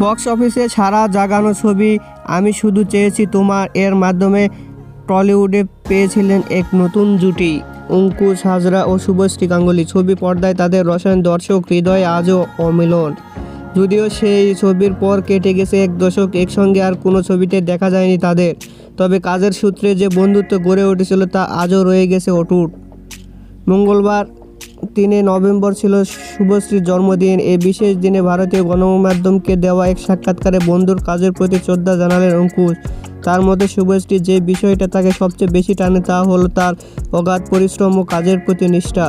Box অফিসে ছাড়া জাগানো ছবি আমি শুধু চেয়েছি তোমার এর মাধ্যমে টলিউডে পেয়েছিলেন এক নতুন জুটি। অঙ্কুশ হাজরা ও শুভশ্রী গাঙ্গুলি ছবি পর্দায় তাদের রসায়ন দর্শক হৃদয়ে আজও অমিলন। যদিও সেই ছবির পর কেটে গেছে এক দশক, একসঙ্গে আর কোনো ছবিতে দেখা যায়নি তাদের। তবে কাজের সূত্রে যে বন্ধুত্ব গড়ে উঠেছিল তা আজও রয়ে গেছে অটুট। মঙ্গলবার তিনে নভেম্বর ছিল শুভশ্রীর জন্মদিন। এই বিশেষ দিনে ভারতীয় গণমাধ্যমকে দেওয়া এক সাক্ষাৎকারে বন্ধুর কাজের প্রতি শ্রদ্ধা জানালেন অঙ্কুশ। তার মধ্যে শুভশ্রী যে বিষয়টা তাকে সবচেয়ে বেশি টানে তা হলো তার অগাধ পরিশ্রম ও কাজের প্রতি নিষ্ঠা।